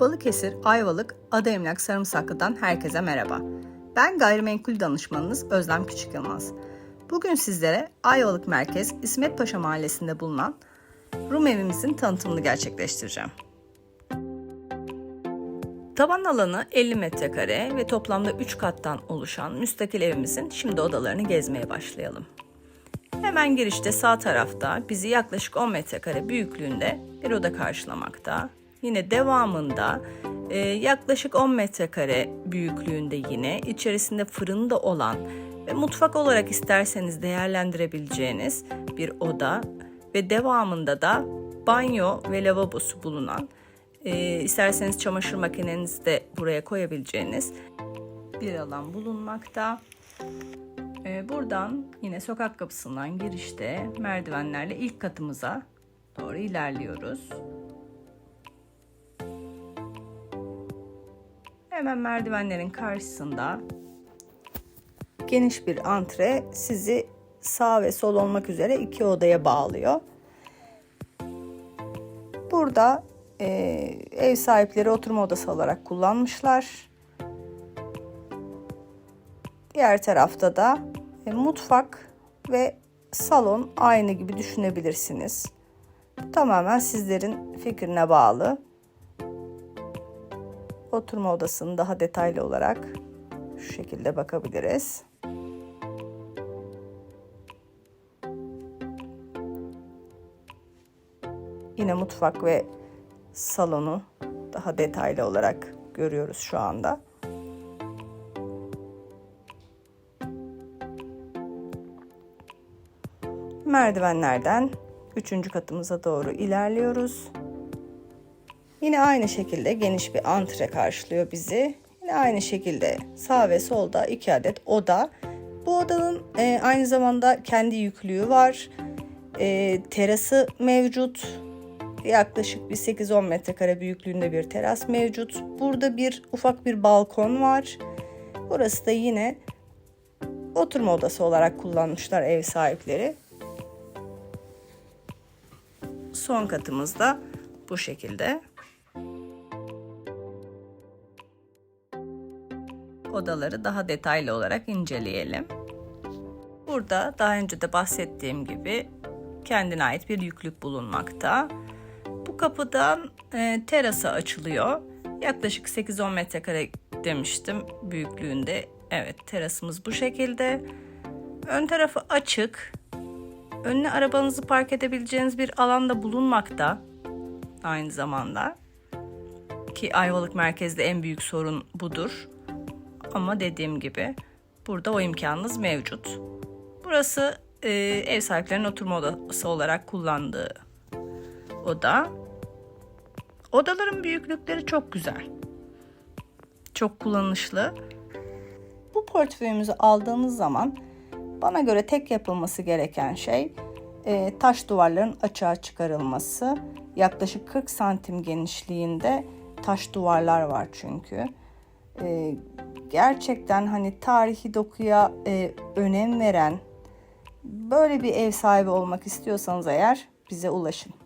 Balıkesir, Ayvalık, Ademlak, Sarımsaklı'dan herkese merhaba. Ben gayrimenkul danışmanınız Özlem Küçük Yılmaz. Bugün sizlere Ayvalık Merkez İsmet Paşa Mahallesi'nde bulunan Rum evimizin tanıtımını gerçekleştireceğim. Taban alanı 50 metrekare ve toplamda 3 kattan oluşan müstakil evimizin şimdi odalarını gezmeye başlayalım. Hemen girişte sağ tarafta bizi yaklaşık 10 metrekare büyüklüğünde bir oda karşılamakta. Yine devamında e, yaklaşık 10 metrekare büyüklüğünde yine içerisinde fırını da olan ve mutfak olarak isterseniz değerlendirebileceğiniz bir oda ve devamında da banyo ve lavabosu bulunan e, isterseniz çamaşır makinenizi de buraya koyabileceğiniz bir alan bulunmakta. E, buradan yine sokak kapısından girişte merdivenlerle ilk katımıza doğru ilerliyoruz. Hemen merdivenlerin karşısında geniş bir antre sizi sağ ve sol olmak üzere iki odaya bağlıyor. Burada e, ev sahipleri oturma odası olarak kullanmışlar. Diğer tarafta da e, mutfak ve salon aynı gibi düşünebilirsiniz. Tamamen sizlerin fikrine bağlı. Oturma odasını daha detaylı olarak şu şekilde bakabiliriz. Yine mutfak ve salonu daha detaylı olarak görüyoruz şu anda. Merdivenlerden üçüncü katımıza doğru ilerliyoruz. Yine aynı şekilde geniş bir antre karşılıyor bizi. Yine aynı şekilde sağ ve solda iki adet oda. Bu odanın e, aynı zamanda kendi yüklüğü var. E, terası mevcut. Yaklaşık bir 8-10 metrekare büyüklüğünde bir teras mevcut. Burada bir ufak bir balkon var. Burası da yine oturma odası olarak kullanmışlar ev sahipleri. Son katımız da bu şekilde. Odaları daha detaylı olarak inceleyelim. Burada daha önce de bahsettiğim gibi kendine ait bir yüklük bulunmakta. Bu kapıdan e, terasa açılıyor. Yaklaşık 8-10 metrekare demiştim büyüklüğünde. Evet terasımız bu şekilde. Ön tarafı açık. Önüne arabanızı park edebileceğiniz bir alanda bulunmakta. Aynı zamanda. Ki Ayvalık merkezde en büyük sorun budur. Ama dediğim gibi burada o imkanınız mevcut. Burası e, ev sahiplerinin oturma odası olarak kullandığı oda. Odaların büyüklükleri çok güzel. Çok kullanışlı. Bu portföyümüzü aldığınız zaman bana göre tek yapılması gereken şey e, taş duvarların açığa çıkarılması. Yaklaşık 40 santim genişliğinde taş duvarlar var çünkü. E, gerçekten hani tarihi dokuya e, önem veren böyle bir ev sahibi olmak istiyorsanız eğer bize ulaşın.